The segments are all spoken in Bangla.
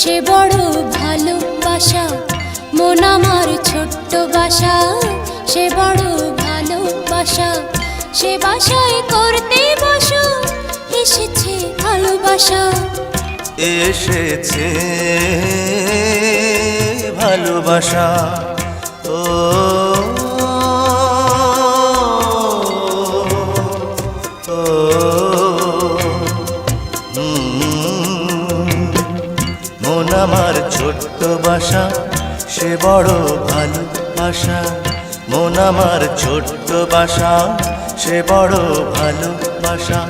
সে বড় ভালোবাসা, মন আমার ছোট্ট বাসা। সে বড় ভালোবাসা, সে বাসায় করতে বসো, এসেছে ভালোবাসা। এসেছে ভালোবাসা, ও আমার ছোট্ট বাসা, সে বড় ভালোবাসা মন আমার ছোট্ট বাসা, সে বড় ভালোবাসা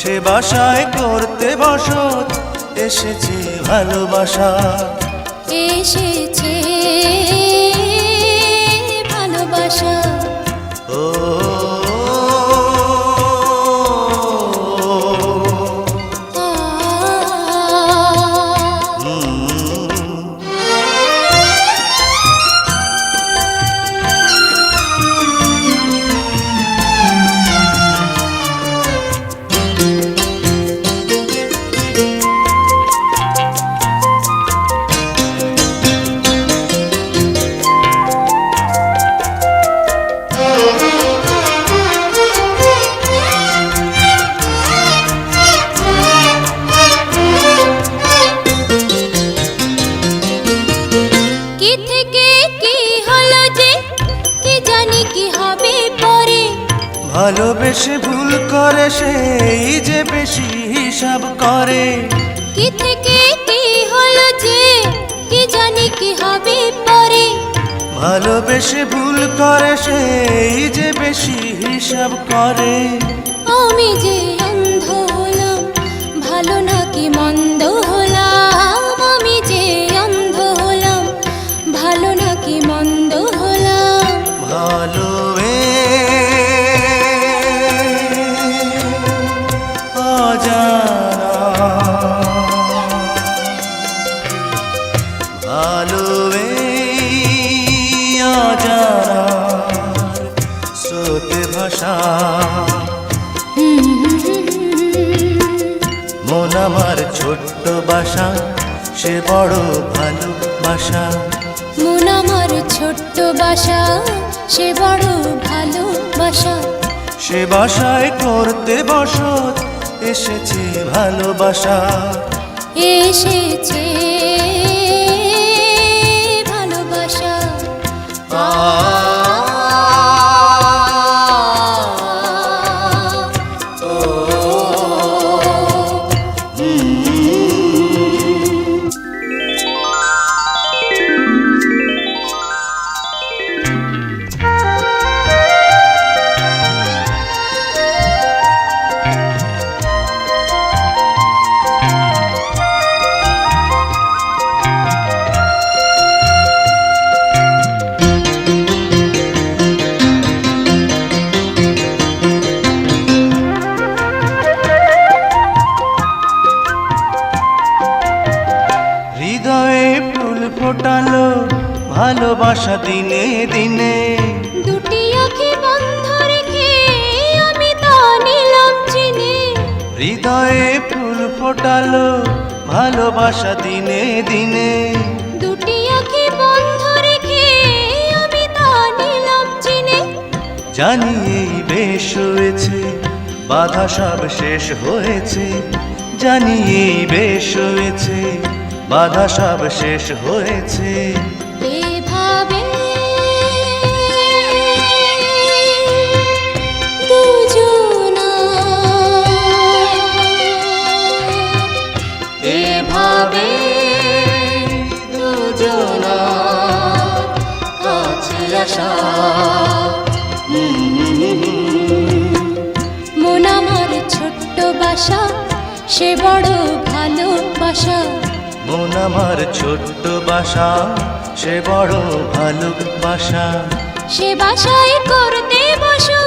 সে বাসায় করতে বসত, এসেছে ভালোবাসা। কি থেকে কি হলো যে? কি জানি কি হবে পরে? ভালোবেসে ভুল করে সেই যে বেশি হিসাব করে। কি থেকে কি হলো যে? কি জানি কি হবে পরে? ভালোবেসে ভুল করে সেই যে বেশি হিসাব করে। আমি যে অজানা স্রোতে ভাষা মন আমার ছোট্ট বাসা সে বড় ভালোবাসা। মন আমার ছোট্ট বাসা সে বড় ভালোবাসা। সে বাসায় করতে বসত এসেছে ভালোবাসা। এসেছে হৃদয়ে ভালোবাসা দিনে দিনে। দুটি আঁখি বন্ধ রেখে আমি তা নিলাম চিনে হৃদয়ে ফুল ফোটালো ভালোবাসা দিনে দিনে। দুটি আঁখি বন্ধ রেখে আমি তা নিলাম চিনে জানি। এই বেশ হয়েছে বাধা সব শেষ হয়েছে। জানি এই বেশ হয়েছে বাধা সব শেষ হয়েছে। ছোট্ট বাসা সে বড় ভালোবাসা। মন আমার ছোট্ট বাসা সে বড় ভালোবাসা। সে বাসায় করতে বসো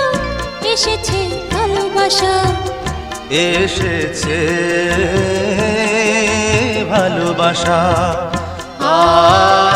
এসেছে ভালোবাসা। এসেছে ভালোবাসা। আ